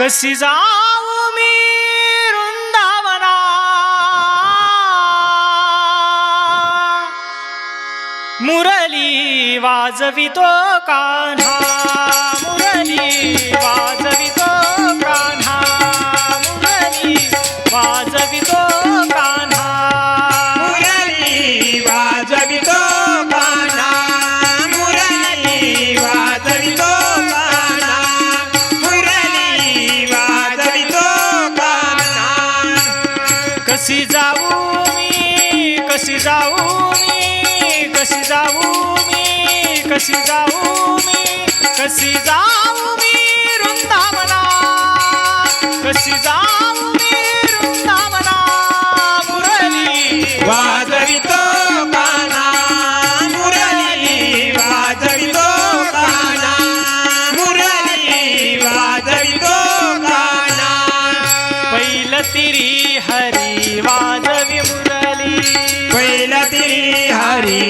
कशी जाऊ मी वृंदावना? मुरली वाजवितो कान्हा. मुरली वाज कशी जाऊ मी? कशी जाऊ मी? कशी जाऊ मी? कशी जाऊ मी? वृंदावना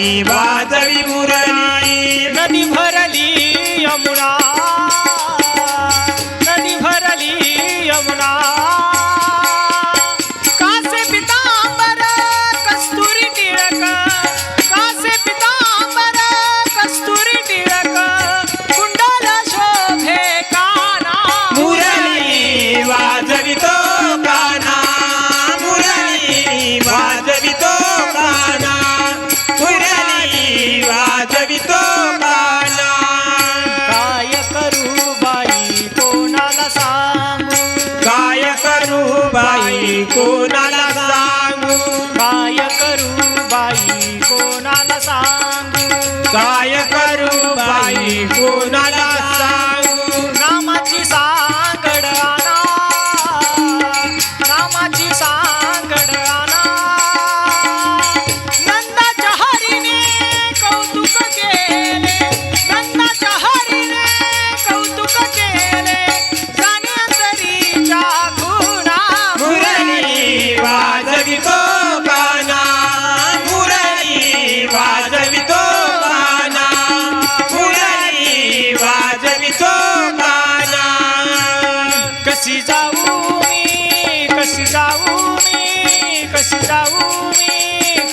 वाजवी मुरली नदी भरली यमुना. नदी भरली यमुना. कासे पितांबर कस्तुरी टिळक. कासे पितांबर कस्तुरी टिळक. कुंडल शोभे काना. मुरली वाजवितो काना. मुरली वाजवितो काय करू बाई कोणाला जाऊ मी? कशी जाऊ मी?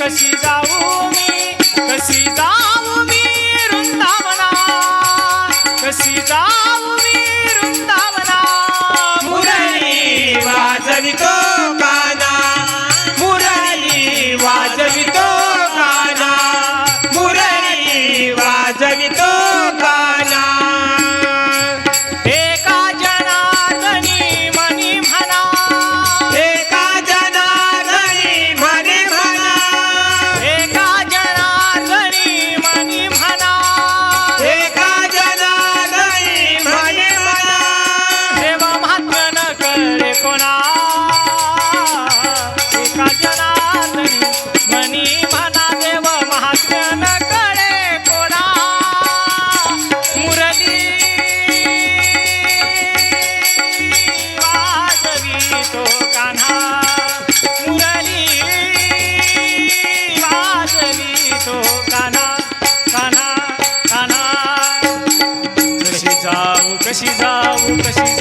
कशी जाऊ मी? कशी जाऊ मी वृंदावना? कशी जाऊ मी वृंदावना? मुरली वाजवितो. कशी जाऊ कशी जाऊ कशी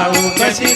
जाऊ कशी